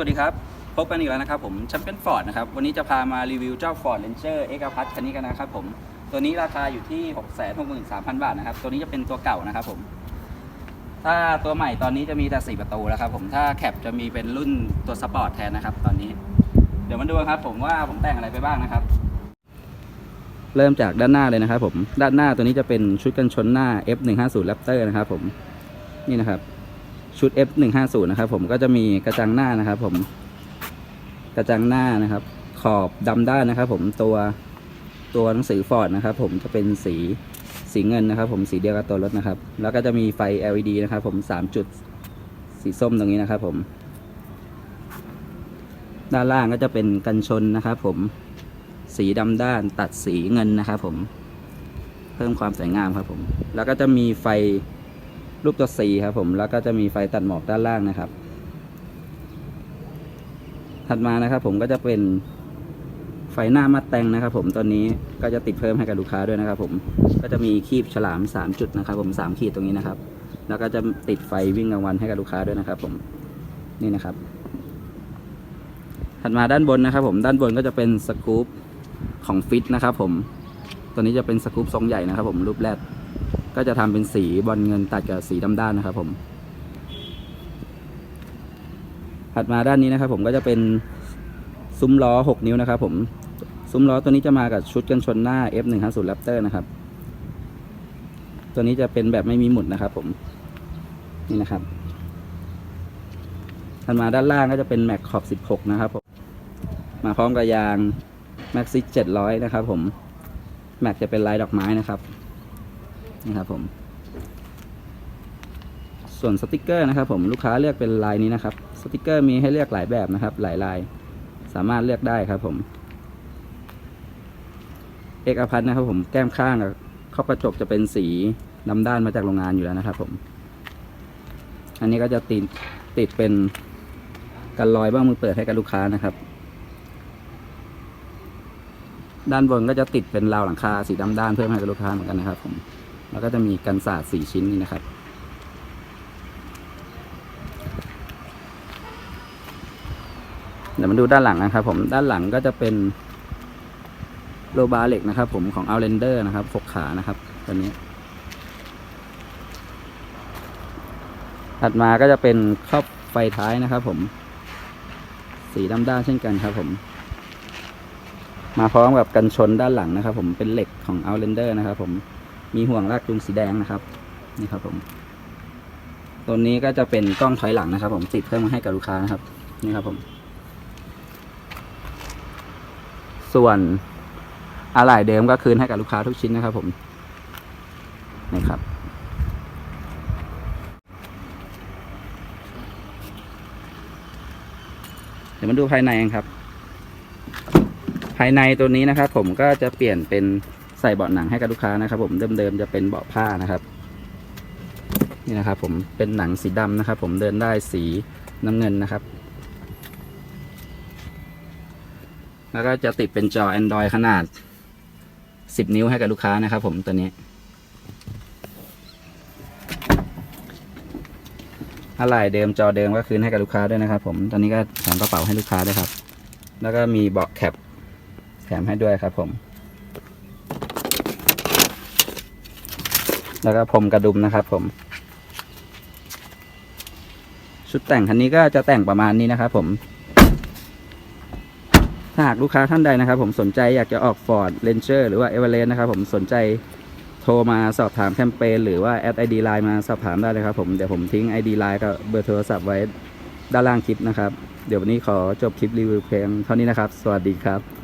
สวัสดีครับ พบกันอีกแล้วนะครับผมแชมเปี้ยนฟอร์ดนะครับ วันนี้จะพามารีวิวเจ้า Ford Ranger X p a s คันนี้กันนะครับผม ตัวนี้ราคาอยู่ที่ 663,000 บาทนะครับ ตัวนี้จะเป็นตัวเก่านะครับผม ถ้าตัวใหม่ตอนนี้จะมีแต่ 4 ประตูแล้วครับผม ถ้าแคปจะมีเป็นรุ่นตัวสปอร์ตแทนนะครับตอนนี้ เดี๋ยวมาดูครับผมว่าผมแต่งอะไรไปบ้างนะครับ เริ่มจากด้านหน้าเลยนะครับผม ด้านหน้าตัวนี้จะเป็นชุดกันชนหน้า F150 Raptor นะครับผม นี่นะครับ ชุด F150 นะครับผมก็จะมีกระจังหน้านะครับผมกระจังหน้านะครับ ขอบดำด้านนะครับ ผมตัวตัวหนังสือฟอร์ดนะครับ ผมจะเป็นสีสีเงินนะครับ ผมสีเดียวกับตัวรถนะครับ แล้วก็จะมีไฟ LED นะครับ ผมสามจุดสีส้มตรงนี้นะครับ ผม ด้านล่างก็จะเป็นกันชนนะครับ ผมสีดำด้านตัดสีเงินนะครับ ผม เพิ่มความสวยงามครับผม แล้วก็จะมีไฟ รูปตัว C ครับผมแล้วก็จะมีไฟตัดหมอกด้านล่างนะครับ ถัดมานะครับ ผมก็จะเป็นไฟหน้ามัดแต่งนะครับ ผมตอนนี้ก็จะติดเพิ่มให้กับลูกค้าด้วยนะครับ ผมก็จะมีคีบฉลาม 3 จุดนะครับ ผม3ขีดตรงนี้นะครับ แล้วก็จะติดไฟวิ่งกลางวันให้กับลูกค้าด้วยนะครับ ผมนี่นะครับ ถัดมาด้านบนนะครับ ผมด้านบนก็จะเป็นสกู๊ปของฟิตนะครับ ผมตัวนี้จะเป็นสกู๊ปทรงใหญ่นะครับ ผมรูปแรก ก็จะทำเป็นสีบอลเงินตัดกับสีดำด้านนะครับผม ถัดมาด้านนี้นะครับผมก็จะเป็นซุ้มล้อ 6 นิ้วนะครับผมซุ้มล้อตัวนี้จะมากับชุดกันชนหน้า F150 Raptor นะครับ ตัวนี้จะเป็นแบบไม่มีหมุดนะครับผม นี่นะครับถัดมาด้านล่างก็จะเป็นแม็กขอบ 16 นะครับผม มาพร้อมกับยาง Maxi 700 นะครับผม แม็กจะเป็นลายดอกไม้นะครับ นี่ครับผม ส่วนสติกเกอร์นะครับผมลูกค้าเลือกเป็นลายนี้นะครับ สติกเกอร์มีให้เลือกหลายแบบนะครับ หลายลาย สามารถเลือกได้ครับผม เอกอพัทนะครับผมแก้มข้างกับขอบกระจกจะเป็นสีดำด้านมาจากโรงงานอยู่แล้วนะครับผม อันนี้ก็จะติดติดเป็นกันรอยบ้างมือเปิดให้กับลูกค้านะครับ ด้านบนก็จะติดเป็นราวหลังคาสีดำด้านเพิ่มให้กับลูกค้าเหมือนกันนะครับผม แล้วก็จะมีกันสาดสีชิ้นนี้นะครับ เดี๋ยวมาดูด้านหลังนะครับ ผมด้านหลังก็จะเป็นโลบาร์เหล็กนะครับ ผมของ Outlander นะครับหกขานะครับตัวนี้ ถัดมาก็จะเป็นครอบไฟท้ายนะครับ ผม สีดำด้านเช่นกันครับ ผม มาพร้อมกับกันชนด้านหลังนะครับ ผมเป็นเหล็กของ Outlander นะครับ ผม มีห่วงลากจูงสีแดงนะครับ นี่ครับผม ตัวนี้ก็จะเป็นกล้องถอยหลังนะครับ ผมติดเพิ่มมาให้กับลูกค้านะครับ นี่ครับผม ส่วนอะไหล่เดิมก็คืนให้กับลูกค้าทุกชิ้นนะครับ ผม นี่ครับเดี๋ยวมาดูภายในกันครับ ภายในตัวนี้นะครับ ผมก็จะเปลี่ยนเป็น ใส่เบาะหนังให้กับลูกค้านะครับ ผมเดิมๆจะเป็นเบาะผ้านะครับ นี่นะครับ ผมเป็นหนังสีดำนะครับ ผมเดินได้สีน้ำเงินนะครับ แล้วก็จะติดเป็นจอ Android ขนาด 10 นิ้วให้กับลูกค้านะครับ ผมตัวนี้อะไรเดิมจอเดิมก็คืนให้กับลูกค้าด้วยนะครับ ผมตอนนี้ก็แถมกระเป๋าให้ลูกค้าด้วยครับ แล้วก็มีเบาะแคปแถมให้ด้วยครับผม แล้วก็พรมกระดุมนะครับ ผม ชุดแต่งคันนี้ก็จะแต่งประมาณนี้นะครับ ผม ถ้าหากลูกค้าท่านใดนะครับ ผมสนใจอยากจะออก Ford Ranger หรือว่า Everest นะครับผมสนใจโทรมาสอบถามแคมเปญหรือว่าแอดไอดีไลน์มาสอบถามได้เลยครับ ผมเดี๋ยวผมทิ้ง ID ไลน์กับเบอร์โทรศัพท์ไว้ด้านล่างคลิปนะครับ เดี๋ยววันนี้ขอจบคลิปรีวิวเพลงเท่านี้นะครับ สวัสดีครับ